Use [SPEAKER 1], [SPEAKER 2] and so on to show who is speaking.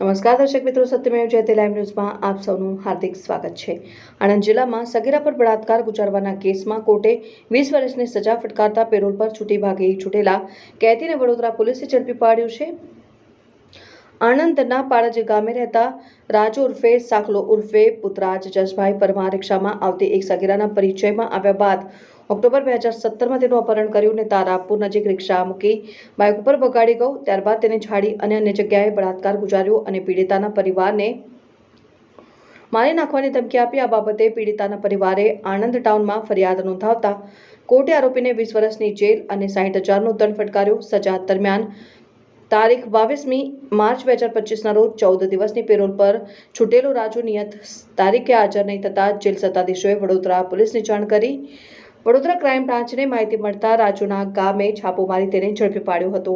[SPEAKER 1] નમસ્કાર, દર્શક મિત્રો, સત્યમેવ જયતે લાઈવ ન્યૂઝમાં આપ સૌનું હાર્દિક સ્વાગત છે. આણંદ જિલ્લામાં સગીરા પર બળાત્કાર ગુજારવાના કેસમાં કોર્ટે વીસ વર્ષની સજા ફટકારતા પેરોલ પર છૂટી ભાગી છૂટેલા કેદીને વડોદરા પોલીસે ઝડપી પાડ્યું છે. આણંદના પાળજ ગામે રહેતા રાજુ ઉર્ફે સાકલો ઉર્ફે પુતરાજ જસભાઈ પરમાર રિક્ષામાં આવતી એક સગીરાના પરિચયમાં આવ્યા બાદ ઓક્ટોબર બે હજાર સત્તરમાં તેનું અપહરણ કર્યું અને તારાપુર નજીક રિક્ષા મૂકી બાઇક ઉપર બગાડી ગયું ત્યારબાદ તેને ઝાડી અને અન્ય જગ્યાએ બળાત્કાર ગુજાર્યો અને પીડિતાના પરિવારને મારી નાખવાની ધમકી આપી. આ બાબતે પીડિતાના પરિવારે આણંદ ટાઉનમાં ફરિયાદ નોંધાવતા કોર્ટે આરોપીને વીસ વર્ષની જેલ અને સાહીઠ હજારનો દંડ ફટકાર્યો. સજા દરમિયાન તારીખ બાવીસમી માર્ચ બે હજાર પચીસના રોજ ચૌદ દિવસની પેરોલ પર છૂટેલો રાજુ નિયત તારીખે હાજર નહીં થતાં જેલ સત્તાધીશોએ વડોદરા પોલીસને જાણ કરી વડોદરા ક્રાઇમ બ્રાન્ચને માહિતી મળતા રાજુના ગામે છાપો મારી તેને ઝડપી પાડ્યો હતો.